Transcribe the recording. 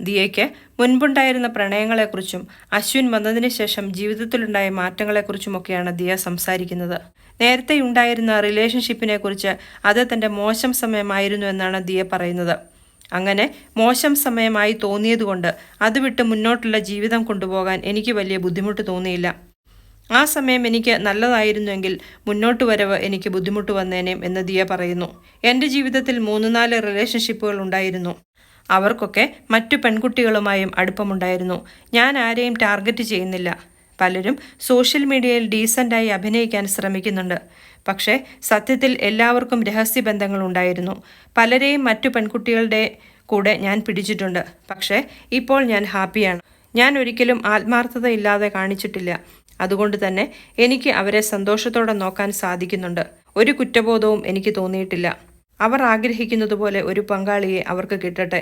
ദിയയ്ക്ക് മുൻപുണ്ടായിരുന്ന പ്രണയങ്ങളെക്കുറിച്ചും അശ്വിൻ വന്നതിന് ശേഷം ജീവിതത്തിലുണ്ടായ മാറ്റങ്ങളെക്കുറിച്ചുമൊക്കെയാണ് ദിയ സംസാരിക്കുന്നത്. നേരത്തെ ഉണ്ടായിരുന്ന റിലേഷൻഷിപ്പിനെ കുറിച്ച് അത് തന്റെ മോശം സമയമായിരുന്നു എന്നാണ് ദിയ പറയുന്നത്. അങ്ങനെ മോശം സമയമായി തോന്നിയതുകൊണ്ട് അത് വിട്ട് മുന്നോട്ടുള്ള ജീവിതം കൊണ്ടുപോകാൻ എനിക്ക് വലിയ ബുദ്ധിമുട്ട് തോന്നിയില്ല. ആ സമയം എനിക്ക് നല്ലതായിരുന്നുവെങ്കിൽ മുന്നോട്ട് വരവ് എനിക്ക് ബുദ്ധിമുട്ട് വന്നേനേം എന്ന് ദിയ പറയുന്നു. എന്റെ ജീവിതത്തിൽ മൂന്ന് നാല് റിലേഷൻഷിപ്പുകൾ ഉണ്ടായിരുന്നു. അവർക്കൊക്കെ മറ്റു പെൺകുട്ടികളുമായും അടുപ്പമുണ്ടായിരുന്നു. ഞാൻ ആരെയും ടാർഗറ്റ് ചെയ്യുന്നില്ല. പലരും സോഷ്യൽ മീഡിയയിൽ ഡീസന്റായി അഭിനയിക്കാൻ ശ്രമിക്കുന്നുണ്ട്. പക്ഷേ സത്യത്തിൽ എല്ലാവർക്കും രഹസ്യബന്ധങ്ങൾ ഉണ്ടായിരുന്നു പലരെയും മറ്റു പെൺകുട്ടികളുടെ കൂടെ ഞാൻ പിടിച്ചിട്ടുണ്ട്. പക്ഷേ ഇപ്പോൾ ഞാൻ ഹാപ്പിയാണ്. ഞാൻ ഒരിക്കലും ആത്മാർത്ഥതയില്ലാതെ കാണിച്ചിട്ടില്ല. അതുകൊണ്ട് തന്നെ എനിക്ക് അവരെ സന്തോഷത്തോടെ നോക്കാൻ സാധിക്കുന്നുണ്ട്. ഒരു കുറ്റബോധവും എനിക്ക് തോന്നിയിട്ടില്ല. അവർ ആഗ്രഹിക്കുന്നതുപോലെ ഒരു പങ്കാളിയെ അവർക്ക് കിട്ടട്ടെ.